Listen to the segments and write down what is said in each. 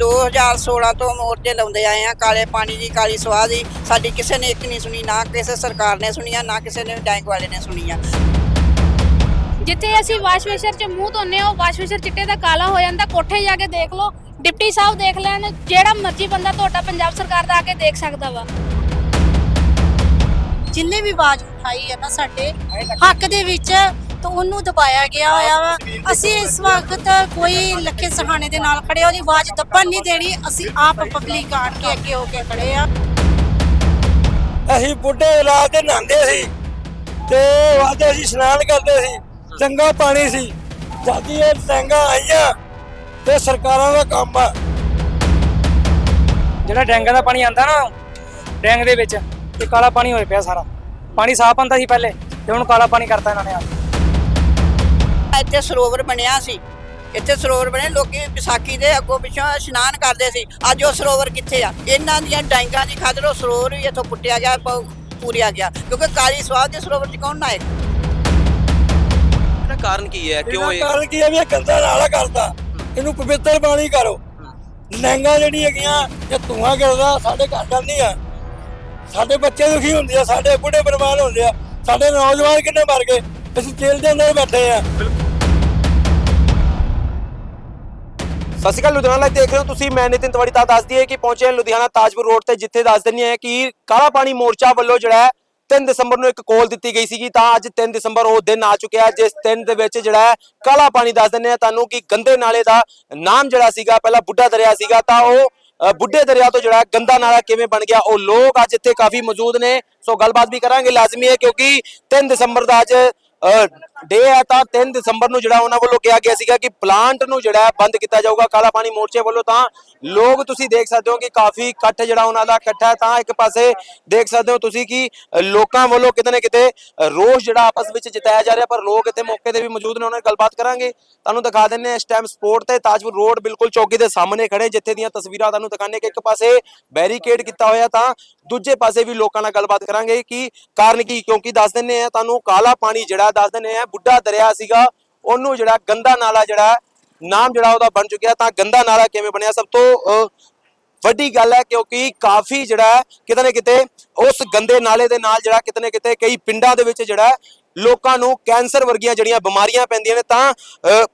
2016 ਤੋਂ ਮੋਰਚੇ ਲਾਉਂਦੇ ਆਏ ਆ ਕਾਲੇ ਪਾਣੀ ਦੀ ਕਾਲੀ ਸਵਾਹ ਦੀ। ਸਾਡੀ ਕਿਸੇ ਨੇ ਇੱਕ ਨਹੀਂ ਸੁਣੀ ਨਾ ਕਿਸੇ ਸਰਕਾਰ ਨੇ ਸੁਣੀਆਂ ਨਾ ਕਿਸੇ ਨੇ ਟੈਂਕ ਵਾਲੇ ਨੇ ਸੁਣੀਆਂ ਜਿੱਥੇ ਅਸੀਂ ਵਾਸ਼ਵੇਸ਼ਰ 'ਚ ਮੂੰਹ ਧੋਨੇ ਆ ਉਹ ਵਾਸ਼ਵੇਸ਼ਰ ਚਿੱਟੇ ਦਾ ਕਾਲਾ ਹੋ ਜਾਂਦਾ ਕੋਠੇ ਜਾ ਕੇ ਦੇਖ ਲਓ ਡਿਪਟੀ ਸਾਹਿਬ ਦੇਖ ਲੈਣ ਜਿਹੜਾ ਮਰਜ਼ੀ ਬੰਦਾ ਤੁਹਾਡਾ ਪੰਜਾਬ ਸਰਕਾਰ ਦਾ ਆ ਕੇ ਦੇਖ ਸਕਦਾ ਵਾ। ਜਿੰਨੇ ਵੀ ਆਵਾਜ਼ ਉਠਾਈ ਹੈ ਨਾ ਸਾਡੇ ਹੱਕ ਦੇ ਵਿੱਚ ਤਾਂ ਉਹਨੂੰ ਦਬਾਇਆ ਗਿਆ ਹੋਇਆ ਵਾ। ਅਸੀਂ ਇਸ ਵਕਤ ਕੋਈ ਲੱਖੇ ਸਹਾਣੇ ਦੇ ਨਾਲ ਖੜੇ ਹਾਂ, ਉਹਦੀ ਆਵਾਜ਼ ਦੱਬਣ ਨਹੀਂ ਦੇਣੀ। ਅਸੀਂ ਆਪ ਪਬਲਿਕ ਆਣ ਕੇ ਅੱਗੇ ਹੋ ਕੇ ਖੜੇ ਆ ਅਸੀਂ ਬੁੱਢੇ ਰਾਤ ਦੇ ਨਹਾਉਂਦੇ ਸੀ ਤੇ ਵਾਦੇ ਅਸੀਂ ਇਸ਼ਨਾਨ ਕਰਦੇ ਸੀ। ਚੰਗਾ ਪਾਣੀ ਸੀ। ਜਦ ਇਹ ਟੈਂਗਾ ਆਈਆਂ ਤੇ ਸਰਕਾਰਾਂ ਦਾ ਕੰਮ ਆ। ਜਿਹੜਾ ਡੈਂਗਾਂ ਦਾ ਪਾਣੀ ਆਂਦਾ ਨਾ ਡੈਂਗ ਦੇ ਵਿੱਚ ਇਹ ਕਾਲਾ ਪਾਣੀ ਹੋਇਆ ਪਿਆ ਸਾਰਾ। ਪਾਣੀ ਸਾਫ਼ ਆਂਦਾ ਸੀ ਪਹਿਲੇ ਤੇ ਹੁਣ ਕਾਲਾ ਪਾਣੀ ਕਰਤਾ ਇਹਨਾਂ ਨੇ ਆ ਇੱਥੇ ਸਰੋਵਰ ਬਣਿਆ ਸੀ। ਇੱਥੇ ਸਰੋਵਰ ਬਣੇ ਲੋਕੀ ਵਿਸਾਖੀ ਦੇ ਅੱਗੋਂ ਪਿੱਛੋਂ ਇਸ਼ਨਾਨ ਕਰਦੇ ਸੀ। ਅੱਜ ਉਹ ਸਰੋਵਰ ਕਿੱਥੇ ਆ? ਇਹਨਾਂ ਦੀਆਂ ਡਾਂਗਾਂ ਦੀ ਖਾਤਰ ਉਹ ਸਰੋਵਰ ਵੀ ਇੱਥੋਂ ਪੁੱਟਿਆ ਗਿਆ ਪੂਰਿਆ ਗਿਆ। ਕਿਉਂਕਿ ਕਾਲੀ ਸਵਾਦ ਦੇ ਸਰੋਵਰ 'ਚ ਕੌਣ ਨਾਏਗਾ ਇਹਦਾ ਕਾਰਨ ਕੀ ਹੈ? ਕਿਉਂ ਇਹ ਕਾਰਨ ਕੀ ਹੈ ਵੀ ਇਹ ਗੰਦਾ ਨਾਲਾ ਕਰਦਾ ਇਹਨੂੰ ਪਵਿੱਤਰ ਪਾਣੀ ਕਰੋ। ਲਹਿੰਗਾ ਜਿਹੜੀ ਹੈਗੀਆਂ ਇਹ ਧੂਆਂ ਕਰਦਾ ਸਾਡੇ ਘਰ ਦਾ ਨਹੀਂ ਆ। ਸਾਡੇ ਬੱਚੇ ਦੁਖੀ ਹੁੰਦੇ ਆ ਸਾਡੇ ਬੁੱਢੇ ਬਰਬਾਦ ਹੁੰਦੇ ਆ। ਸਾਡੇ ਨੌਜਵਾਨ ਕਿੰਨੇ ਮਰ ਗਏ? ਅਸੀਂ ਜੇਲ੍ਹ ਦੇ ਅੰਦਰ ਬੈਠੇ ਆ। ਸਤਿ ਸ਼੍ਰੀ ਅਕਾਲ, ਲੁਧਿਆਣਾ ਲਾਈਵ ਦੇਖ ਰਹੇ ਹੋ ਤੁਸੀਂ। ਮੈਂ ਨਿਤਿਨ ਤਵਾੜੀ ਤਾਂ ਦੱਸਦੀ ਹੈ ਕਿ ਪਹੁੰਚੇ ਹਾਂ ਲੁਧਿਆਣਾ ਤਾਜਪੁਰ ਰੋਡ ਤੇ, ਜਿੱਥੇ ਦੱਸ ਦਿੰਨੀ ਹੈ ਕਿ ਕਾਲਾ ਪਾਣੀ ਮੋਰਚਾ ਵੱਲੋਂ ਜਿਹੜਾ ਹੈ 3 ਦਸੰਬਰ ਨੂੰ ਇੱਕ ਕੋਲ ਦਿੱਤੀ ਗਈ ਸੀਗੀ। ਤਾਂ ਅੱਜ 3 ਦਸੰਬਰ ਉਹ ਦਿਨ ਆ ਚੁੱਕਿਆ ਜਿਸ ਦਿਨ ਦੇ ਵਿੱਚ ਜਿਹੜਾ ਹੈ, ਕਾਲਾ ਪਾਣੀ ਦੱਸ ਦਿੰਨੇ ਆ ਤੁਹਾਨੂੰ ਕਿ ਗੰਦੇ ਨਾਲੇ ਦਾ ਨਾਮ ਜਿਹੜਾ ਸੀਗਾ, ਪਹਿਲਾਂ ਬੁੱਢਾ ਦਰਿਆ ਸੀਗਾ, ਤਾਂ ਉਹ ਬੁੱਢੇ ਦਰਿਆ ਤੋਂ ਜਿਹੜਾ ਗੰਦਾ ਨਾਲਾ ਕਿਵੇਂ ਬਣ ਗਿਆ, ਉਹ ਲੋਕ ਅੱਜ ਇੱਥੇ ਕਾਫੀ ਮੌਜੂਦ ਨੇ। ਸੋ ਗੱਲਬਾਤ ਵੀ ਕਰਾਂਗੇ, ਲਾਜ਼ਮੀ ਹੈ ਕਿਉਂਕਿ 3 ਦਸੰਬਰ ਦਾ ਅੱਜ ਡੇ ਹੈ ਤਾਂ 3 ਦਸੰਬਰ ਨੂੰ ਜਿਹੜਾ ਉਹਨਾਂ ਵੱਲੋਂ ਕਿਹਾ ਗਿਆ ਸੀਗਾ ਕਿ ਪਲਾਂਟ ਨੂੰ ਜਿਹੜਾ ਬੰਦ ਕੀਤਾ ਜਾਊਗਾ, ਕਾਲਾ ਪਾਣੀ ਮੋਰਚੇ ਵੱਲੋਂ ਤਾਂ ਲੋਕ ਤੁਸੀਂ ਦੇਖ ਸਕਦੇ ਹੋ ਕਿ ਕਾਫੀ ਇਕੱਠ ਜਿਹੜਾ ਉਹਨਾਂ ਦਾ ਇਕੱਠਾ ਹੈ, ਤਾਂ ਇੱਕ ਪਾਸੇ ਦੇਖ ਸਕਦੇ ਹੋ ਤੁਸੀਂ ਕਿ ਲੋਕਾਂ ਵੱਲੋਂ ਕਿਤੇ ਨਾ ਕਿਤੇ ਰੋਸ ਜਿਹੜਾ ਆਪਸ ਵਿੱਚ ਜਿਤਾਇਆ ਜਾ ਰਿਹਾ, ਪਰ ਲੋਕ ਇੱਥੇ ਮੌਕੇ ਤੇ ਵੀ ਮੌਜੂਦ ਨੇ, ਉਹਨਾਂ ਨਾਲ ਗੱਲਬਾਤ ਕਰਾਂਗੇ। ਤੁਹਾਨੂੰ ਦਿਖਾ ਦਿੰਨੇ ਇਸ ਟਾਈਮ ਸਪੋਰਟ ਤੇ ਤਾਜਪੁਰ ਰੋਡ ਬਿਲਕੁਲ ਚੌਕੀ ਦੇ ਸਾਹਮਣੇ ਖੜੇ, ਜਿੱਥੇ ਦੀਆਂ ਤਸਵੀਰਾਂ ਤੁਹਾਨੂੰ ਦਿਖਾਣੇ ਕਿ ਇੱਕ ਪਾਸੇ ਬੈਰੀਕੇਡ ਕੀਤਾ ਹੋਇਆ ਤਾਂ ਦੂਜੇ ਪਾਸੇ ਵੀ ਲੋਕਾਂ ਨਾਲ ਗੱਲਬਾਤ ਕਰਾਂਗੇ ਕਿ ਕਾਰਨ ਕੀ, ਕਿਉਂਕਿ ਦੱਸ ਦਿੰਨੇ ਆ ਤੁਹਾਨੂੰ ਕਾਲਾ ਪਾਣੀ ਜਿਹੜਾ, ਦੱਸ ਦਿੰਨੇ ਆ ਬੁੱਢਾ ਦਰਿਆ ਸੀਗਾ ਉਹਨੂੰ ਜਿਹੜਾ ਗੰਦਾ ਨਾਲਾ ਜਿਹੜਾ ਨਾਮ ਜਿਹੜਾ ਉਹਦਾ ਬਣ ਚੁੱਕਿਆ ਤਾਂ ਗੰਦਾ ਨਾਲਾ ਕਿਵੇਂ ਬਣਿਆ? ਸਭ ਤੋਂ ਅਹ, ਵੱਡੀ ਗੱਲ ਹੈ ਕਿਉਂਕਿ ਕਾਫੀ ਜਿਹੜਾ ਕਿਤੇ ਨਾ ਕਿਤੇ ਉਸ ਗੰਦੇ ਨਾਲੇ ਦੇ ਨਾਲ ਜਿਹੜਾ ਕਿਤੇ ਨਾ ਕਿਤੇ ਕਈ ਪਿੰਡਾਂ ਦੇ ਵਿੱਚ ਜਿਹੜਾ ਲੋਕਾਂ ਨੂੰ ਕੈਂਸਰ ਵਰਗੀਆਂ ਜਿਹੜੀਆਂ ਬਿਮਾਰੀਆਂ ਪੈਂਦੀਆਂ ਨੇ ਤਾਂ ਅਹ,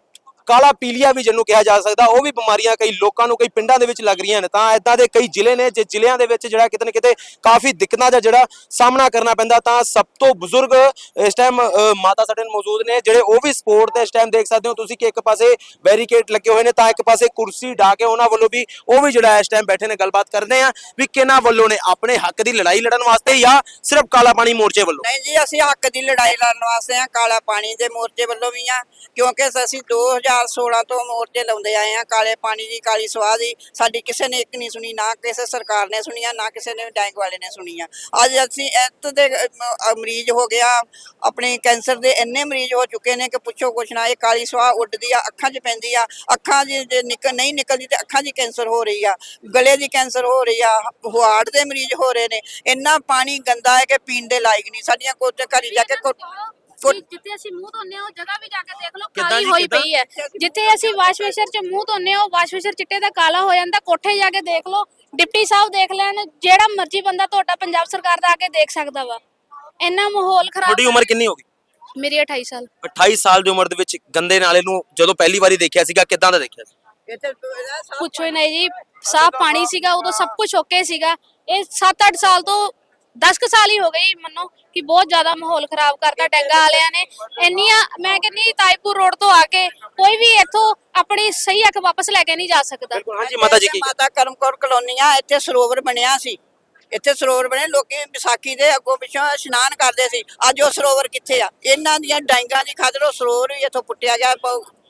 ਕਾਲਾ ਪੀਲੀਆ ਵੀ ਜਿਹਨੂੰ ਕਿਹਾ ਜਾ ਸਕਦਾ, ਉਹ ਵੀ ਬਿਮਾਰੀਆਂ ਕਈ ਲੋਕਾਂ ਨੂੰ, ਕਈ ਪਿੰਡਾਂ ਦੇ ਵਿੱਚ ਲੱਗ ਰਹੀਆਂ ਨੇ। ਤਾਂ ਇਦਾਂ ਦੇ ਕਈ ਜ਼ਿਲ੍ਹੇ ਨੇ, ਜੇ ਜ਼ਿਲ੍ਹਿਆਂ ਦੇ ਵਿੱਚ ਜਿਹੜਾ ਕਿਤੇ ਨਾ ਕਿਤੇ ਕਾਫੀ ਦਿੱਕਤਾਂ ਦਾ ਜਿਹੜਾ ਸਾਹਮਣਾ ਕਰਨਾ ਪੈਂਦਾ, ਤਾਂ ਸਭ ਤੋਂ ਬਜ਼ੁਰਗ ਇਸ ਟਾਈਮ ਮਾਤਾ ਸਾਡੇ ਮੌਜੂਦ ਨੇ, ਜਿਹੜੇ ਉਹ ਵੀ ਸਪੋਰਟ ਤੇ ਇਸ ਟਾਈਮ ਦੇਖ ਸਕਦੇ ਹੋ। ਤੁਸੀਂ ਕਿ ਇੱਕ ਪਾਸੇ ਬੈਰੀਕੇਡ ਲੱਗੇ ਹੋਏ ਨੇ, ਤਾਂ ਇੱਕ ਪਾਸੇ ਕੁਰਸੀ ਢਾ ਕੇ ਉਹਨਾਂ ਵੱਲੋਂ ਵੀ ਉਹ ਵੀ ਜਿਹੜਾ ਇਸ ਟਾਈਮ ਬੈਠੇ ਨੇ, ਗੱਲਬਾਤ ਕਰਦੇ ਆ ਵੀ ਕਿਹਨਾਂ ਵੱਲੋਂ ਨੇ, ਆਪਣੇ ਹੱਕ ਦੀ ਲੜਾਈ ਲੜਨ ਵਾਸਤੇ ਜਾਂ ਸਿਰਫ ਕਾਲਾ ਪਾਣੀ ਮੋਰਚੇ ਵੱਲੋਂ? ਨਹੀਂ ਜੀ, ਅਸੀਂ ਹੱਕ ਦੀ ਲੜਾਈ ਲੜਨ ਵਾਸਤੇ ਆ ਕਾਲਾ ਪਾਣੀ ਦੇ ਮੋਰਚੇ ਵੱਲੋਂ ਵੀ ਆ ਕਿਉਂਕਿ ਅਸੀਂ 2016 ਤੋਂ ਮੋਰਚੇ ਲਾਉਂਦੇ ਆਏ ਆ ਕਾਲੇ ਪਾਣੀ ਦੀ ਕਾਲੀ ਸਵਾਹ ਦੀ ਸਾਡੀ ਕਿਸੇ ਨੇ ਇੱਕ ਨਹੀਂ ਸੁਣੀ ਨਾ ਕਿਸੇ ਸਰਕਾਰ ਨੇ ਸੁਣੀਆਂ ਨਾ ਕਿਸੇ ਨੇ ਟੈਂਕ ਵਾਲੇ ਨੇ ਸੁਣੀਆਂ ਅੱਜ ਅਸੀਂ ਇੱਤ ਦੇ ਮਰੀਜ਼ ਹੋ ਗਿਆ ਆਪਣੇ ਕੈਂਸਰ ਦੇ ਇੰਨੇ ਮਰੀਜ਼ ਹੋ ਚੁੱਕੇ ਨੇ ਕਿ ਪੁੱਛੋ ਕੁਛ ਨਾ ਇਹ ਕਾਲੀ ਸਵਾਹ ਉੱਡਦੀ ਆ ਅੱਖਾਂ 'ਚ ਪੈਂਦੀ ਆ ਅੱਖਾਂ 'ਚ ਜੇ ਨਿਕਲ ਨਹੀਂ ਨਿਕਲਦੀ ਤੇ ਅੱਖਾਂ 'ਚ ਕੈਂਸਰ ਹੋ ਰਹੀ ਆ ਗਲੇ ਦੀ ਕੈਂਸਰ ਹੋ ਰਹੀ ਆ ਹਾਰਟ ਦੇ ਮਰੀਜ਼ ਹੋ ਰਹੇ ਨੇ ਇੰਨਾ ਪਾਣੀ ਗੰਦਾ ਹੈ ਕਿ ਪੀਣ ਦੇ ਲਾਇਕ ਨਹੀਂ ਸਾਡੀਆਂ ਕੋਤੇ ਘਰੀ ਜਾ ਕੇ ਕਿ ਜਿੱਥੇ ਅਸੀਂ ਮੂੰਹ ਧੋਨੇ ਆ ਉਹ ਜਗ੍ਹਾ ਵੀ ਜਾ ਕੇ ਦੇਖ ਲਓ ਕਿੱਦਾਂ ਕਾਲੀ ਜੀ, ਹੋਈ ਕਿੱਦਾਂ? ਪਈ ਹੈ। ਜਿੱਥੇ ਅਸੀਂ ਵਾਸ਼ਵੇਸ਼ਰ 'ਚ ਮੂੰਹ ਧੋਨੇ ਆ ਉਹ ਵਾਸ਼ਵੇਸ਼ਰ ਚਿੱਟੇ ਦਾ ਕਾਲਾ ਹੋ ਜਾਂਦਾ ਕੋਠੇ ਜਾ ਕੇ ਦੇਖ ਲਓ ਡਿਪਟੀ ਸਾਹਿਬ ਦੇਖ ਲੈਣ ਜਿਹੜਾ ਮਰਜ਼ੀ ਬੰਦਾ ਤੁਹਾਡਾ ਪੰਜਾਬ ਸਰਕਾਰ ਦਾ ਆ ਕੇ ਦੇਖ ਸਕਦਾ ਵਾ। ਇੰਨਾ ਮਾਹੌਲ ਖਰਾਬ ਤੁਹਾਡੀ ਉਮਰ ਕਿੰਨੀ ਹੋ ਗਈ? ਮੇਰੀ 28 ਸਾਲ। 28 ਸਾਲ ਦੀ ਉਮਰ ਦੇ ਵਿੱਚ ਗੰਦੇ ਨਾਲੇ ਨੂੰ ਜਦੋਂ ਪਹਿਲੀ ਵਾਰੀ ਦੇਖਿਆ ਸੀਗਾ ਕਿਦਾਂ ਦਾ ਦੇਖਿਆ ਸੀ? ਇੱਥੇ ਪੁੱਛੋ ਹੀ ਨਹੀਂ ਜੀ ਸਾਫ਼ ਪਾਣੀ ਸੀਗਾ ਉਦੋਂ ਸਭ ਕੁਝ ਓਕੇ ਸੀਗਾ। ਇਹ 7-8 ਸਾਲ ਤੋਂ 10 ਕੁ ਸਾਲ ਹੀ ਹੋ ਗਈ ਮੰਨੋ ਕਿ ਬਹੁਤ ਜ਼ਿਆਦਾ ਮਾਹੌਲ ਖਰਾਬ ਕਰਤਾ ਟੈਂਗਾ ਵਾਲਿਆਂ ਨੇ। ਇੰਨੀਆਂ ਮੈਂ ਕਹਿੰਨੀ ਤਾਈਪੁਰ ਰੋਡ ਤੋਂ ਆ ਕੇ ਕੋਈ ਵੀ ਇੱਥੋਂ ਆਪਣੀ ਸਹੀ ਹੱਕ ਵਾਪਸ ਲੈ ਕੇ ਨਹੀਂ ਜਾ ਸਕਦਾ। ਬਿਲਕੁਲ ਹਾਂਜੀ ਮਾਤਾ ਜੀ ਕੀ ਮਾਤਾ ਕਰਮਕੌਰ ਕਲੋਨੀ ਆ ਇੱਥੇ ਸਰੋਵਰ ਬਣਿਆ ਸੀ। ਇੱਥੇ ਸਰੋਵਰ ਬਣੇ ਲੋਕੀ ਵਿਸਾਖੀ ਦੇ ਅੱਗੋਂ ਪਿੱਛੋਂ ਇਸ਼ਨਾਨ ਕਰਦੇ ਸੀ। ਅੱਜ ਉਹ ਸਰੋਵਰ ਕਿੱਥੇ ਆ? ਇਹਨਾਂ ਦੀਆਂ ਡਾਂਗਾਂ ਦੀ ਖਾਤਰ ਉਹ ਸਰੋਵਰ ਵੀ ਇੱਥੋਂ ਪੁੱਟਿਆ ਗਿਆ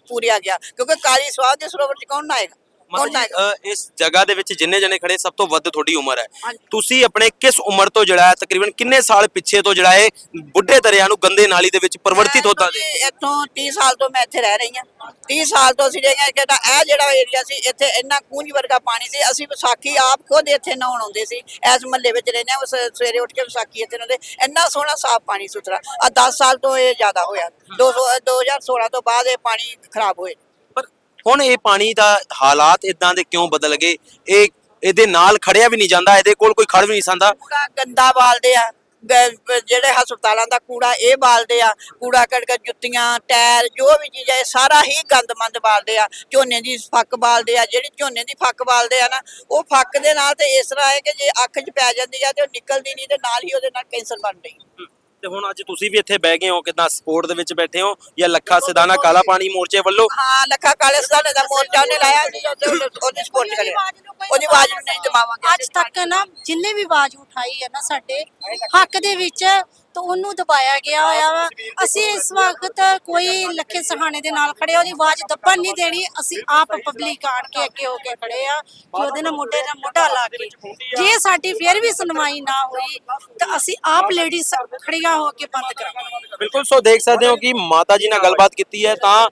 ਪੂਰਿਆ ਗਿਆ। ਕਿਉਂਕਿ ਕਾਲੀ ਸਵਾਦ ਦੇ ਸਰੋਵਰ 'ਚ ਕੌਣ ਨਾਏਗਾ ਮਾਤਾ ਕੌਣ ਜੀ ਨਾਏਗਾ ਅ, ਇਸ ਜਗ੍ਹਾ ਦੇ ਵਿੱਚ ਜਿੰਨੇ ਜਣੇ ਖੜੇ ਸਭ ਤੋਂ ਵੱਧ ਤੁਹਾਡੀ ਉਮਰ ਹੈ। ਹਾਂਜੀ। ਤੁਸੀਂ ਆਪਣੇ ਕਿਸ ਉਮਰ ਤੋਂ ਜਿਹੜਾ ਹੈ ਤਕਰੀਬਨ ਕਿੰਨੇ ਸਾਲ ਪਿੱਛੇ ਤੋਂ ਜਿਹੜਾ ਹੈ ਬੁੱਢੇ ਦਰਿਆ ਨੂੰ ਗੰਦੇ ਨਾਲੀ ਦੇ ਵਿੱਚ ਪਰਿਵਰਤਿਤ ਹੁੰਦਾ ਦੇ ਇੱਥੋਂ 30 ਸਾਲ ਤੋਂ ਮੈਂ ਇੱਥੇ ਰਹਿ ਰਹੀ ਹਾਂ। 30 ਸਾਲ ਤੋਂ ਅਸੀਂ ਹਾਂ ਕਿ ਇਹ ਜਿਹੜਾ ਏਰੀਆ ਸੀ ਇੱਥੇ ਇੰਨਾ ਕੂੰਜ ਵਰਗਾ ਪਾਣੀ ਸੀ ਅਸੀਂ ਵਿਸਾਖੀ ਆਪ ਖੁਦ ਇੱਥੇ ਨਹਾਉਣ ਆਉਂਦੇ ਸੀ। ਇਸ ਮਹੱਲੇ ਵਿੱਚ ਰਹਿੰਦੇ ਹਾਂ ਉਸ ਸਵੇਰੇ ਉੱਠ ਕੇ ਵਿਸਾਖੀ ਇੱਥੇ ਨਹਾਉਂਦੇ। ਇੰਨਾ ਸੋਹਣਾ ਸਾਫ਼ ਪਾਣੀ ਸੁਥਰਾ। ਆ 10 ਸਾਲ ਤੋਂ ਇਹ ਜ਼ਿਆਦਾ ਹੋਇਆ। 200 2016 ਤੋਂ ਬਾਅਦ ਇਹ ਪਾਣੀ ਖਰਾਬ ਹੋਏ। ਹੁਣ ਇਹ ਪਾਣੀ ਦਾ ਹਾਲਾਤ ਇਦਾਂ ਦੇ ਕਿਉਂ ਬਦਲ ਗਏ? ਇਹ ਇਹਦੇ ਨਾਲ ਖੜਿਆ ਵੀ ਨਹੀਂ ਜਾਂਦਾ, ਇਹਦੇ ਕੋਲ ਕੋਈ ਖੜ ਵੀ ਨਹੀਂ ਸਕਦਾ। ਕੂੜਾ ਗੰਦਾ ਬਾਲਦੇ ਆ। ਜਿਹੜੇ ਹਸਪਤਾਲਾਂ ਦਾ ਕੂੜਾ ਇਹ ਬਾਲਦੇ ਆ। ਕੂੜਾ ਕੜਕ, ਜੁੱਤੀਆਂ, ਟਾਇਰ, ਜੋ ਵੀ ਚੀਜ਼ ਹੈ ਇਹ ਸਾਰਾ ਹੀ ਗੰਦਮੰਦ ਬਾਲਦੇ ਆ। ਝੋਨੇ ਦੀ ਫੱਕ ਬਾਲਦੇ ਆ। ਜਿਹੜੀ ਝੋਨੇ ਦੀ ਫੱਕ ਬਾਲਦੇ ਆ ਨਾ, ਉਹ ਫੱਕ ਦੇ ਨਾਲ ਤੇ ਇਸ ਤਰ੍ਹਾਂ ਹੈ ਕਿ ਜੇ ਅੱਖ 'ਚ ਪੈ ਜਾਂਦੀ ਆ ਤੇ ਉਹ ਨਿਕਲਦੀ ਨਹੀਂ ਤੇ ਨਾਲ ਹੀ ਉਹਦੇ ਨਾਲ ਕੈਂਸਰ ਬਣ ਰਹੀ। ਤੇ ਹੁਣ ਅੱਜ ਤੁਸੀਂ ਵੀ ਇੱਥੇ ਬਹਿ ਗਏ ਹੋ ਕਿਦਾਂ ਸਪੋਰਟ ਦੇ ਵਿੱਚ ਬੈਠੇ ਹੋ ਜਾਂ ਲੱਖਾ ਸਿਧਾਨਾ ਕਾਲਾ ਪਾਣੀ ਮੋਰਚੇ ਵੱਲੋਂ? ਹਾਂ ਲੱਖਾ ਕਾਲੇ ਸਦਾਨੇ ਦਾ ਮੋਰਚਾ ਉਹਨੇ ਲਾਇਆ ਸੀ ਉਹਦੇ- ਉਹਦੇ- ਉਹਦੀ ਸਪੋਰਟ ਕਰਿਆ। ਉਹਦੀ ਆਵਾਜ਼ ਨੂੰ ਨਹੀਂ ਦਬਾਵਾਂਗੇ ਅੱਜ ਤੱਕ ਨਾ ਜਿੰਨੇ ਵੀ ਆਵਾਜ਼ ਉਠਾਈ ਹੈ ਨਾ ਸਾਡੇ ਹੱਕ ਦੇ ਵਿੱਚ ਤਾਂ ਉਹਨੂੰ ਦਬਾਇਆ ਗਿਆ ਹੋਇਆ ਵਾ। ਅਸੀਂ ਇਸ ਵਕਤ ਕੋਈ ਲੱਖੇ ਸਹਾਣੇ ਦੇ ਨਾਲ ਖੜੇ ਆ, ਉਹਦੀ ਆਵਾਜ਼ ਦੱਬਣ ਨਹੀਂ ਦੇਣੀ। ਅਸੀਂ ਆਪ ਪਬਲਿਕ ਆਣ ਕੇ ਅੱਗੇ ਹੋ ਕੇ ਖੜੇ ਆ ਕਿ ਉਹਦੇ ਨਾਲ ਮੋਢੇ ਨਾਲ ਮੋਢਾ ਲਾ ਕੇ ਜੇ ਸਾਡੀ ਫਿਰ ਵੀ ਸੁਣਵਾਈ ਨਾ ਹੋਈ ਤਾਂ ਅਸੀਂ ਆਪ ਲੇਡੀਜ਼ ਖੜੀਆਂ ਹੋ ਕੇ ਬੰਦ ਕਰਾਂਗੇ। ਬਿਲਕੁਲ ਸੋ ਦੇਖ ਸਕਦੇ ਹੋ ਕਿ ਮਾਤਾ ਜੀ ਨਾਲ ਗੱਲਬਾਤ ਕੀਤੀ ਹੈ ਤਾਂ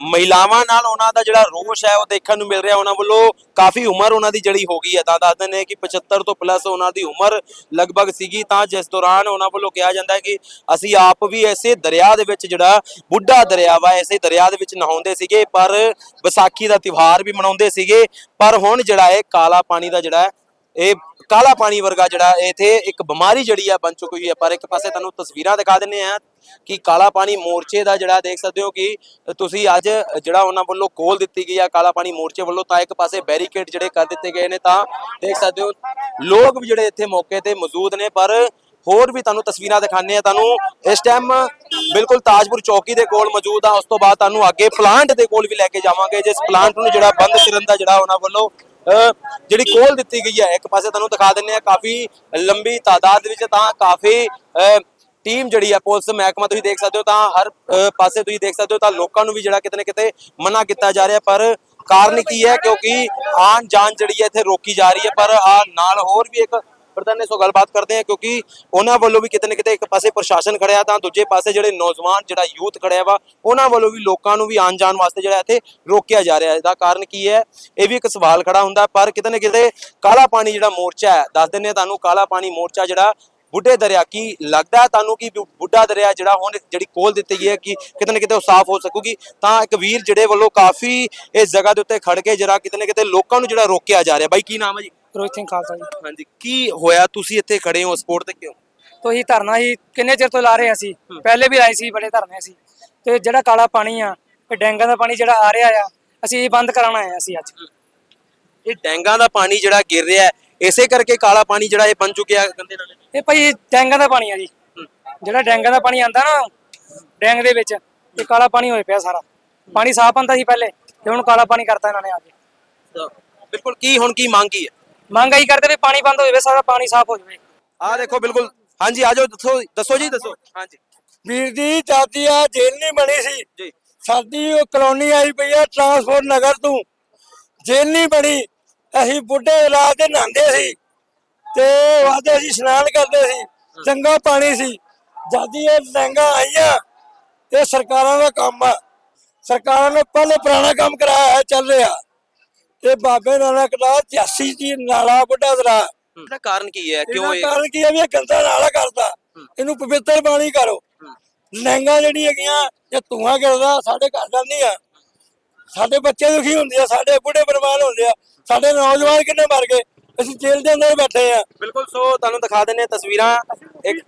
ਮਹਿਲਾਵਾਂ ਨਾਲ ਉਹਨਾਂ ਦਾ ਜਿਹੜਾ ਰੋਸ਼ ਹੈ, ਉਹ ਦੇਖਣ ਨੂੰ ਮਿਲ ਰਿਹਾ ਉਹਨਾਂ ਵੱਲੋਂ। ਕਾਫੀ ਉਮਰ ਉਹਨਾਂ ਦੀ ਜਿਹੜੀ ਹੋ ਗਈ ਹੈ, ਤਾਂ ਦੱਸਦੇ ਨੇ ਕਿ 75 ਤੋਂ ਪਲੱਸ ਉਹਨਾਂ ਦੀ ਉਮਰ ਲਗਭਗ ਸੀਗੀ। ਤਾਂ ਜਿਸ ਦੌਰਾਨ ਉਹਨਾਂ ਵੱਲੋਂ ਕਿਹਾ ਜਾਂਦਾ ਹੈ ਕਿ ਅਸੀਂ ਆਪ ਵੀ ਐਸੇ ਦਰਿਆ ਦੇ ਵਿੱਚ ਜਿਹੜਾ ਬੁੱਢਾ ਦਰਿਆ ਵਾ ਐਸੇ ਦਰਿਆ ਦੇ ਵਿੱਚ ਨਹਾਉਂਦੇ ਸੀਗੇ। ਪਰ ਵਿਸਾਖੀ ਦਾ ਤਿਉਹਾਰ ਵੀ ਮਨਾਉਂਦੇ ਸੀਗੇ। ਪਰ ਹੁਣ ਜਿਹੜਾ ਹੈ ਕਾਲਾ ਪਾਣੀ ਦਾ ਜਿਹੜਾ ਇਹ ਕਾਲਾ ਪਾਣੀ ਵਰਗਾ ਜਿਹੜਾ ਇਥੇ ਇੱਕ ਬਿਮਾਰੀ ਜਿਹੜੀ ਆ ਬਣ ਚੁੱਕੀ ਹੈ ਪਰ ਇੱਕ ਪਾਸੇ ਤੁਹਾਨੂੰ ਤਸਵੀਰਾਂ ਦਿਖਾ ਦਿੰਨੇ ਆ ਕਿ ਕਾਲਾ ਪਾਣੀ ਮੋਰਚੇ ਦਾ ਜਿਹੜਾ ਦੇਖ ਸਕਦੇ ਹੋ ਕਿ ਤੁਸੀਂ ਅੱਜ ਜਿਹੜਾ ਉਹਨਾਂ ਵੱਲੋਂ ਕੋਲ ਦਿੱਤੀ ਗਈ ਆ ਕਾਲਾ ਪਾਣੀ ਮੋਰਚੇ ਵੱਲੋਂ, ਤਾਂ ਇੱਕ ਪਾਸੇ ਬੈਰੀਕੇਡ ਜਿਹੜੇ ਕਰ ਦਿੱਤੇ ਗਏ ਨੇ, ਤਾਂ ਦੇਖ ਸਕਦੇ ਹੋ ਲੋਕ ਵੀ ਜਿਹੜੇ ਇੱਥੇ ਮੌਕੇ ਤੇ ਮੌਜੂਦ ਨੇ, ਪਰ ਹੋਰ ਵੀ ਤੁਹਾਨੂੰ ਤਸਵੀਰਾਂ ਦਿਖਾਣੇ ਆ ਤੁਹਾਨੂੰ। ਇਸ ਟਾਈਮ ਬਿਲਕੁਲ ਤਾਜਪੁਰ ਚੌਕੀ ਦੇ ਕੋਲ ਮੌਜੂਦ ਆ। ਉਸ ਤੋਂ ਬਾਅਦ ਤੁਹਾਨੂੰ ਅੱਗੇ ਪਲਾਂਟ ਦੇ ਕੋਲ ਵੀ ਲੈ ਕੇ ਜਾਵਾਂਗੇ। ਜਿਸ ਪਲਾਂਟ ਨੂੰ ਜਿਹੜਾ ਬੰਦ ਕਰਨ ਦਾ ਜਿਹੜਾ ਉਹਨਾਂ ਵੱਲੋਂ ਜਿਹੜੀ ਕੋਲ ਦਿੱਤੀ ਗਈ ਹੈ। ਇੱਕ ਪਾਸੇ ਤੁਹਾਨੂੰ ਦਿਖਾ ਦਿੰਨੇ ਆ ਕਾਫੀ ਲੰਬੀ ਤਾਦਾਦ ਵਿੱਚ ਤਾਂ ਕਾਫੀ ਟੀਮ ਜਿਹੜੀ ਹੈ ਪੁਲਿਸ ਮਹਿਕਮਾ ਤੁਸੀਂ ਦੇਖ ਸਕਦੇ ਹੋ ਤਾਂ ਹਰ ਪਾਸੇ ਤੁਸੀਂ ਦੇਖ ਸਕਦੇ ਹੋ ਤਾਂ ਲੋਕਾਂ ਨੂੰ ਵੀ ਜਿਹੜਾ ਕਿਤੇ ਨਾ ਕਿਤੇ ਮਨਾ ਕੀਤਾ ਜਾ ਰਿਹਾ। ਪਰ ਕਾਰਨ ਕੀ ਹੈ? ਕਿਉਂਕਿ ਆਨ ਜਾਣ ਜਿਹੜੀ ਹੈ ਇੱਥੇ ਰੋਕੀ ਜਾ ਰਹੀ ਹੈ। ਪਰ ਆ ਨਾਲ ਹੋਰ ਵੀ ਇੱਕ ਪ੍ਰਧਾਨ ਸੋ ਗੱਲਬਾਤ ਕਰਦੇ ਹਾਂ, ਕਿਉਂਕਿ ਉਹਨਾਂ ਵੱਲੋਂ ਵੀ ਕਿਤੇ ਨਾ ਕਿਤੇ ਇੱਕ ਪਾਸੇ ਪ੍ਰਸ਼ਾਸਨ ਖੜਿਆ, ਤਾਂ ਦੂਜੇ ਪਾਸੇ ਜਿਹੜੇ ਨੌਜਵਾਨ, ਜਿਹੜਾ ਯੂਥ ਖੜਿਆ ਵਾ, ਉਹਨਾਂ ਵੱਲੋਂ ਵੀ ਲੋਕਾਂ ਨੂੰ ਵੀ ਆਉਣ ਜਾਣ ਵਾਸਤੇ ਜਿਹੜਾ ਇੱਥੇ ਰੋਕਿਆ ਜਾ ਰਿਹਾ ਹੈ। ਇਹਦਾ ਕਾਰਨ ਕੀ ਹੈ? ਇਹ ਵੀ ਇੱਕ ਸਵਾਲ ਖੜਾ ਹੁੰਦਾ, ਪਰ ਕਿਤੇ ਨਾ ਕਿਤੇ ਕਾਲਾ ਪਾਣੀ ਜਿਹੜਾ ਮੋਰਚਾ ਹੈ, ਦੱਸ ਦਿੰਨੇ ਆ ਤੁਹਾਨੂੰ, ਕਾਲਾ ਪਾਣੀ ਮੋਰਚਾ ਜਿਹੜਾ ਬੁੱਢੇ ਦਰਿਆ, ਕੀ ਲੱਗਦਾ ਤੁਹਾਨੂੰ ਕਿ ਬੁੱਢਾ ਦਰਿਆ ਜਿਹੜਾ ਹੁਣ ਜਿਹੜੀ ਕੋਲ ਦਿੱਤੀ ਗਈ ਹੈ, ਕਿ ਕਿਤੇ ਨਾ ਕਿਤੇ ਉਹ ਸਾਫ਼ ਹੋ ਸਕੂਗੀ? ਤਾਂ ਇੱਕ ਵੀਰ ਜਿਹੜੇ ਵੱਲੋਂ ਕਾਫੀ ਇਸ ਜਗ੍ਹਾ ਦੇ ਉੱਤੇ ਖੜ ਕੇ ਜਰਾ ਕਿਤੇ ਨਾ ਕਿਤੇ ਲੋਕਾਂ ਨੂੰ ਜਿਹੜਾ ਰੋਕਿਆ ਜਾ ਰਿਹਾ। ਬਾਈ, ਕੀ ਨਾਮ ਹੈ ਜੀ? ਰੋਹਿਤ ਸਿੰਘ ਖਾਲਸਾ ਜੀ। ਹਾਂਜੀ ਕੀ ਹੋਇਆ? ਤੁਸੀਂ ਇੱਥੇ ਖੜੇ ਹੋ ਸਪੋਰਟ ਤੇ ਕਿਉਂ? ਤੋਂ ਹੀ ਧਰਨਾ ਹੀ ਕਿੰਨੇ ਚਿਰ ਤੋਂ ਲਾ ਰਹੇ ਅਸੀਂ? ਪਹਿਲੇ ਵੀ ਆਏ ਸੀ ਬੜੇ ਧਰਨੇ ਸੀ। ਤੇ ਜਿਹੜਾ ਕਾਲਾ ਪਾਣੀ ਆ ਇਹ ਡੈਂਗਾ ਦਾ ਪਾਣੀ ਜਿਹੜਾ ਆ ਰਿਹਾ ਆ ਅਸੀਂ ਇਹ ਬੰਦ ਕਰਾਉਣਾ ਆਏ ਅਸੀਂ ਅੱਜ। ਇਹ ਡੈਂਗਾ ਦਾ ਪਾਣੀ ਜਿਹੜਾ ਗਿਰ ਰਿਹਾ ਇਸੇ ਕਰਕੇ ਕਾਲਾ ਪਾਣੀ ਜਿਹੜਾ ਇਹ ਬਣ ਚੁੱਕਿਆ ਗੰਦੇ ਨਾਲੇ। ਇਹ ਭਾਈ ਡੈਂਗਾ ਦਾ ਪਾਣੀ ਆ ਜੀ। ਜਿਹੜਾ ਡੈਂਗਾ ਦਾ ਪਾਣੀ ਆਂਦਾ ਨਾ ਡੈਂਗ ਦੇ ਵਿੱਚ ਇਹ ਕਾਲਾ ਪਾਣੀ ਹੋਇਆ ਪਿਆ ਸਾਰਾ। ਪਾਣੀ ਸਾਫ਼ ਆਂਦਾ ਸੀ ਪਹਿਲੇ ਤੇ ਹੁਣ ਕਾਲਾ ਪਾਣੀ ਕਰਤਾ ਇਹਨਾਂ ਨੇ ਆ ਕੇ। ਬਿਲਕੁਲ ਕੀ ਹੁਣ ਕੀ ਮੰਗ ਕੀ ਹੈ? ਮੰਗ ਆਈ ਕਰਦੇ ਵੀ ਪਾਣੀ ਬੰਦ ਹੋ ਜਾਵੇ ਸਾਰਾ ਪਾਣੀ ਸਾਫ਼ ਹੋ ਜਾਵੇ। ਆਹ ਦੇਖੋ ਬਿਲਕੁਲ। ਹਾਂਜੀ ਆਜੋ ਦੱਸੋ ਦੱਸੋ ਜੀ ਦੱਸੋ। ਹਾਂਜੀ। ਵੀਰ ਦੀ ਦਾਦੀ ਆ ਜੇਲ੍ਹ ਨਹੀਂ ਬਣੀ ਸੀ। ਜੀ। ਸਾਡੀ ਉਹ ਕਲੋਨੀ ਆਈ ਪਈ ਆ ਟਰਾਂਸਪੋਰਟ ਨਗਰ ਤੋਂ। ਜੇਲ੍ਹ ਨਹੀਂ ਬਣੀ। ਅਸੀਂ ਬੁੱਢੇ ਇਲਾਜ ਤੇ ਨਹਾਉਂਦੇ ਸੀ। ਤੇ ਵਾਦੇ ਅਸੀਂ ਇਸ਼ਨਾਨ ਕਰਦੇ ਸੀ। ਚੰਗਾ ਪਾਣੀ ਸੀ। ਜਦ ਇਹ ਲਹਿੰਗਾ ਆਈਆਂ ਇਹ ਸਰਕਾਰਾਂ ਦਾ ਕੰਮ ਆ। ਸਰਕਾਰਾਂ ਨੇ ਪਹਿਲੇ ਪੁਰਾਣਾ ਕੰਮ ਕਰਾਇਆ ਹੈ ਚੱਲ ਰਿਹਾ। ਤੇ ਬਾਬੇ ਨਾਨਕ ਦਾ 86 ਦੀ ਨਾਲਾ ਬੁੱਢਾ ਦਰਾ। ਇਹਦਾ ਕਾਰਨ ਕੀ ਹੈ? ਕਿਉਂ ਇਹ ਕਾਰਨ ਕੀ ਹੈ ਵੀ ਇਹ ਗੰਦਾ ਨਾਲਾ ਕਰਦਾ। ਇਹਨੂੰ ਪਵਿੱਤਰ ਪਾਣੀ ਕਰੋ। ਲਹਿੰਗਾ ਜਿਹੜੀ ਹੈਗੀਆਂ ਇਹ ਧੂਆਂ ਕਰਦਾ ਸਾਡੇ ਘਰ ਦਾ ਨਹੀਂ ਆ। ਸਾਡੇ ਬੱਚੇ ਦੁਖੀ ਹੁੰਦੇ ਆ ਸਾਡੇ ਬੁੱਢੇ ਬਰਬਾਦ ਹੁੰਦੇ ਆ। ਸਾਡੇ ਨੌਜਵਾਨ ਕਿੰਨੇ ਮਰ ਗਏ? ਅਸੀਂ ਜੇਲ੍ਹ ਦੇ ਅੰਦਰ ਬੈਠੇ ਆ। ਬਿਲਕੁਲ ਸੋ ਤੁਹਾਨੂੰ ਦਿਖਾ ਦਿੰਨੇ ਤਸਵੀਰਾਂ। ਇੱਕ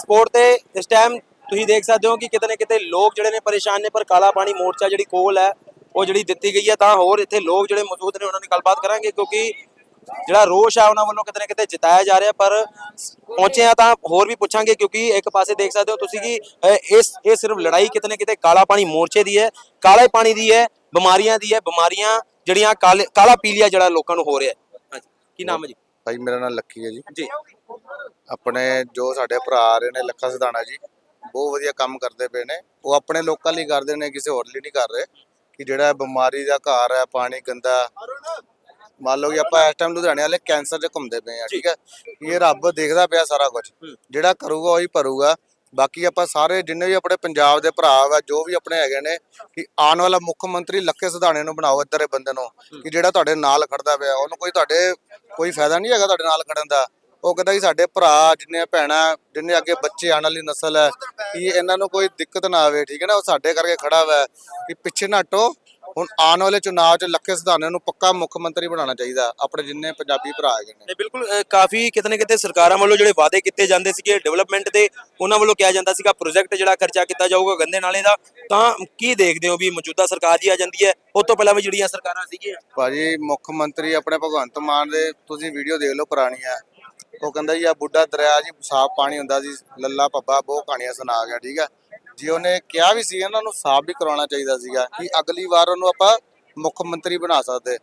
ਸਪੋਰਟ ਤੇ ਇਸ ਟਾਈਮ ਤੁਸੀਂ ਦੇਖ ਸਕਦੇ ਹੋ ਕਿ ਕਿਤੇ ਨਾ ਕਿਤੇ ਲੋਕ ਜਿਹੜੇ ਨੇ ਪਰੇਸ਼ਾਨ ਨੇ ਪਰ ਕਾਲਾ ਪਾਣੀ ਮੋਰਚਾ ਜਿਹੜੀ ਕੋਲ ਹੈ ਉਹ ਜਿਹੜੀ ਦਿੱਤੀ ਗਈ ਹੈ ਤਾਂ ਹੋਰ ਇੱਥੇ ਲੋਕ ਜਿਹੜੇ ਮੌਜੂਦ ਨੇ ਉਹਨਾਂ ਨਾਲ ਗੱਲਬਾਤ ਕਰਾਂਗੇ ਕਿਉਂਕਿ ਜਿਹੜਾ ਰੋਸ਼ ਆ ਉਹਨਾਂ ਵੱਲੋਂ ਕਿਤੇ ਨਾ ਕਿਤੇ ਜਿਤਾਇਆ ਜਾ ਰਿਹਾ ਪਰ ਪਹੁੰਚੇ ਆ ਤਾਂ ਹੋਰ ਵੀ ਪੁੱਛਾਂਗੇ ਕਿਉਂਕਿ ਇੱਕ ਪਾਸੇ ਦੇਖ ਸਕਦੇ ਹੋ ਤੁਸੀਂ ਕਿ ਇਸ ਇਹ ਸਿਰਫ ਲੜਾਈ ਕਿਤੇ ਨਾ ਕਿਤੇ ਕਾਲਾ ਪਾਣੀ ਮੋਰਚੇ ਦੀ ਹੈ ਕਾਲੇ ਪਾਣੀ ਦੀ ਹੈ ਬਿਮਾਰੀਆਂ ਦੀ ਹੈ ਬਿਮਾਰੀਆਂ ਜਿਹੜੀਆਂ ਕਾਲੇ ਪੀਲੀਆ ਜਿਹੜਾ ਲੋਕਾਂ ਨੂੰ ਹੋ ਰਿਹਾ ਹੈ। ਹਾਂਜੀ ਕੀ ਨਾਮ ਹੈ ਜੀ? ਭਾਈ ਮੇਰਾ ਨਾਮ ਲੱਕੀ ਹੈ ਜੀ। ਜੀ। ਆਪਣੇ ਜੋ ਸਾਡੇ ਭਰਾ ਆ ਰਹੇ ਨੇ ਲੱਖਾ ਸਿਧਾਣਾ ਜੀ ਬਹੁਤ ਵਧੀਆ ਕੰਮ ਕਰਦੇ ਪਏ ਨੇ। ਉਹ ਆਪਣੇ ਲੋਕਾਂ ਲਈ ਕਰਦੇ ਨੇ ਕਿਸੇ ਹੋਰ ਲਈ ਨਹੀਂ ਕਰ ਰਹੇ। ਕਿ ਜਿਹੜਾ ਬਿਮਾਰੀ ਦਾ ਘਰ ਹੈ ਪਾਣੀ ਗੰਦਾ ਮੰਨ ਲਓ ਕਿ ਆਪਾਂ ਇਸ ਟਾਈਮ ਲੁਧਿਆਣੇ ਵਾਲੇ ਕੈਂਸਰ 'ਚ ਘੁੰਮਦੇ ਪਏ ਆ ਠੀਕ ਹੈ? ਇਹ ਰੱਬ ਦੇਖਦਾ ਪਿਆ ਸਾਰਾ ਕੁਝ ਜਿਹੜਾ ਕਰੂਗਾ ਉਹੀ ਭਰੂਗਾ। ਬਾਕੀ ਆਪਾਂ ਸਾਰੇ ਜਿੰਨੇ ਵੀ ਆਪਣੇ ਪੰਜਾਬ ਦੇ ਭਰਾ ਵਾ ਜੋ ਵੀ ਆਪਣੇ ਹੈਗੇ ਨੇ ਕਿ ਆਉਣ ਵਾਲਾ ਮੁੱਖ ਮੰਤਰੀ ਲੱਖੇ ਸਿਧਾਣੇ ਨੂੰ ਬਣਾਓ ਇੱਧਰ ਦੇ ਬੰਦੇ ਨੂੰ ਕਿ ਜਿਹੜਾ ਤੁਹਾਡੇ ਨਾਲ ਖੜਦਾ ਪਿਆ ਉਹਨੂੰ ਕੋਈ ਤੁਹਾਡੇ ਕੋਈ ਫਾਇਦਾ ਨਹੀਂ ਹੈਗਾ ਤੁਹਾਡੇ ਨਾਲ ਖੜਨ ਦਾ। ਉਹ ਕਹਿੰਦਾ ਕਿ ਸਾਡੇ ਭਰਾ ਜਿੰਨੇ ਭੈਣਾਂ ਜਿੰਨੇ ਅੱਗੇ ਬੱਚੇ ਆਉਣ ਵਾਲੀ ਨਸਲ ਹੈ ਕਿ ਇਹਨਾਂ ਨੂੰ ਕੋਈ ਦਿੱਕਤ ਨਾ ਆਵੇ ਠੀਕ ਹੈ ਨਾ? ਉਹ ਸਾਡੇ ਕਰਕੇ ਖੜਾ ਵਾ ਕਿ ਪਿੱਛੇ ਨਾ ਹਟੋ। ਹੁਣ ਆਉਣ ਵਾਲੇ ਚੁਣਾਵ 'ਚ ਲੱਖੇ ਸਿਧਾਣੇ ਨੂੰ ਪੱਕਾ ਮੁੱਖ ਮੰਤਰੀ ਬਣਾਉਣਾ ਚਾਹੀਦਾ ਆਪਣੇ ਜਿੰਨੇ ਪੰਜਾਬੀ ਭਰਾ ਹੈਗੇ ਨੇ। ਨੇ ਬਿਲਕੁਲ ਅ, ਕਾਫੀ ਕਿਤੇ ਨਾ ਕਿਤੇ ਸਰਕਾਰਾਂ ਵੱਲੋਂ ਜਿਹੜੇ ਵਾਅਦੇ ਕੀਤੇ ਜਾਂਦੇ ਸੀਗੇ ਡਿਵੈਲਪਮੈਂਟ ਦੇ ਉਹਨਾਂ ਵੱਲੋਂ ਕਿਹਾ ਜਾਂਦਾ ਸੀਗਾ ਪ੍ਰੋਜੈਕਟ ਜਿਹੜਾ ਖਰਚਾ ਕੀਤਾ ਜਾਊਗਾ ਗੰਦੇ ਨਾਲੇ ਦਾ ਤਾਂ ਕੀ ਦੇਖਦੇ ਹੋ ਵੀ ਮੌਜੂਦਾ ਸਰਕਾਰ ਜੀ ਆ ਜਾਂਦੀ ਹੈ? ਉਸ ਤੋਂ ਪਹਿਲਾਂ ਵੀ ਜਿਹੜੀਆਂ ਸਰਕਾਰਾਂ ਸੀਗੀਆਂ। ਭਾਜੀ ਮੁੱਖ ਮੰਤਰੀ ਆਪਣੇ ਭਗਵੰਤ ਮਾਨ ਦੇ ਤੁਸੀਂ ਵੀਡੀਓ ਦੇਖ ਲਓ ਪੁਰਾਣੀਆਂ। ਉਹ ਕਹਿੰਦਾ ਜੀ ਆ ਬੁੱਢਾ ਦਰਿਆ ਜੀ ਸਾਫ਼ ਪਾਣੀ ਹੁੰਦਾ ਸੀ ਲੱਲਾ ਪੱਬਾ ਬਹੁਤ ਕਹਾਣੀਆਂ ਸੁਣਾ ਗਿਆ ਠੀਕ ਹੈ ਜੀ ਉਹਨੇ ਕਿਹਾ ਵੀ ਸੀ ਇਹਨਾਂ ਨੂੰ ਸਾਫ਼ ਵੀ ਕਰਾਉਣਾ ਚਾਹੀਦਾ ਸੀਗਾ ਕਿ ਅਗਲੀ ਵਾਰ ਉਹਨੂੰ ਆਪਾਂ ਮੁੱਖ ਮੰਤਰੀ ਬਣਾ ਸਕਦੇ।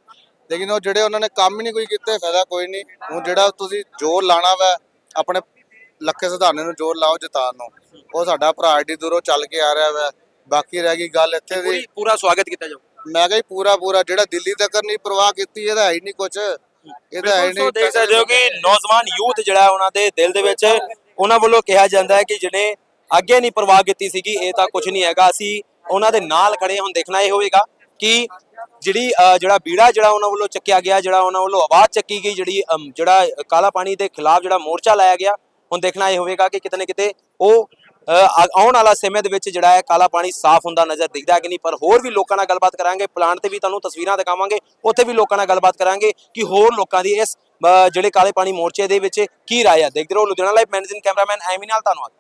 ਲੇਕਿਨ ਉਹ ਜਿਹੜੇ ਉਹਨਾਂ ਨੇ ਕੰਮ ਹੀ ਨਹੀਂ ਕੋਈ ਕੀਤੇ ਫਾਇਦਾ ਕੋਈ ਨਹੀਂ। ਹੁਣ ਜਿਹੜਾ ਤੁਸੀਂ ਜ਼ੋਰ ਲਾਣਾ ਵਾ ਆਪਣੇ ਲੱਖੇ ਸਿਧਾਣੇ ਨੂੰ ਜ਼ੋਰ ਲਾਓ ਜਿਤਾਉਣ ਨੂੰ ਉਹ ਸਾਡਾ ਭਰਾ ਏਡੀ ਦੂਰੋਂ ਚੱਲ ਕੇ ਆ ਰਿਹਾ ਵਾ। ਬਾਕੀ ਰਹਿ ਗਈ ਗੱਲ ਇੱਥੇ ਦੀ। ਪੂਰੀ ਸਵਾਗਤ ਕੀਤਾ ਜਾਊ। ਮੈਂ ਕਿਹਾ ਜੀ ਪੂਰਾ ਪੂਰਾ ਜਿਹੜਾ ਦਿੱਲੀ ਤੱਕ ਨਹੀਂ ਪ੍ਰਵਾਹ ਕੀਤੀ ਇਹਦਾ ਹੈ ਹੀ ਨਹੀਂ ਕੁਝ ਇਹਦਾ ਹੈ ਹੀ ਬਿਲਕੁਲ ਨਹੀਂ ਸੋ ਦੇਖ ਸਕਦੇ ਹੋ ਕਿ ਨੌਜਵਾਨ ਯੂਥ ਜਿਹੜਾ ਹੈ ਉਹਨਾਂ ਦੇ ਦਿਲ ਦੇ ਵਿੱਚ ਉਹਨਾਂ ਵੱਲੋਂ ਕਿਹਾ ਜਾਂਦਾ ਹੈ ਕਿ ਜਿਹਨੇ ਅੱਗੇ ਨਹੀਂ ਪਰਵਾਹ ਕੀਤੀ ਸੀਗੀ ਇਹ ਤਾਂ ਕੁਝ ਨਹੀਂ ਹੈਗਾ ਅਸੀਂ ਉਹਨਾਂ ਦੇ ਨਾਲ ਖੜੇ ਹਾਂ। ਹੁਣ ਦੇਖਣਾ ਇਹ ਹੋਵੇਗਾ ਕਿ ਜਿਹੜੀ ਅ, ਜਿਹੜਾ ਬੀੜਾ ਜਿਹੜਾ ਉਹਨਾਂ ਵੱਲੋਂ ਚੱਕਿਆ ਗਿਆ ਜਿਹੜਾ ਉਹਨਾਂ ਵੱਲੋਂ ਆਵਾਜ਼ ਚੱਕੀ ਗਈ ਜਿਹੜੀ ਅਮ, ਜਿਹੜਾ ਕਾਲਾ ਪਾਣੀ ਦੇ ਖਿਲਾਫ ਜਿਹੜਾ ਮੋਰਚਾ ਲਾਇਆ ਗਿਆ ਹੁਣ ਦੇਖਣਾ ਇਹ ਹੋਵੇਗਾ ਕਿ ਕਿਤੇ ਨਾ ਕਿਤੇ ਉਹ ਆਉਣ ਵਾਲਾ ਸਮੇਂ ਦੇ ਵਿੱਚ ਜਿਹੜਾ ਹੈ, ਕਾਲਾ ਪਾਣੀ ਸਾਫ਼ ਹੁੰਦਾ ਨਜ਼ਰ ਦਿਖਦਾ ਕਿ ਨਹੀਂ, ਪਰ ਹੋਰ ਵੀ ਲੋਕਾਂ ਨਾਲ ਗੱਲਬਾਤ ਕਰਾਂਗੇ। ਪਲਾਂਟ ਤੇ ਵੀ ਤੁਹਾਨੂੰ ਤਸਵੀਰਾਂ ਦਿਖਾਵਾਂਗੇ, ਉੱਥੇ ਵੀ ਲੋਕਾਂ ਨਾਲ ਗੱਲਬਾਤ ਕਰਾਂਗੇ ਕਿ ਹੋਰ ਲੋਕਾਂ ਦੀ ਇਸ ਜਿਹੜੇ ਕਾਲੇ ਪਾਣੀ ਮੋਰਚੇ ਦੇ ਵਿੱਚ ਕੀ ਰਾਏ ਆ। ਦੇਖਦੇ ਰਹੋ Ludhiana live managing cameraman Ammy ਨਾਲ ਧੰਨਵਾਦ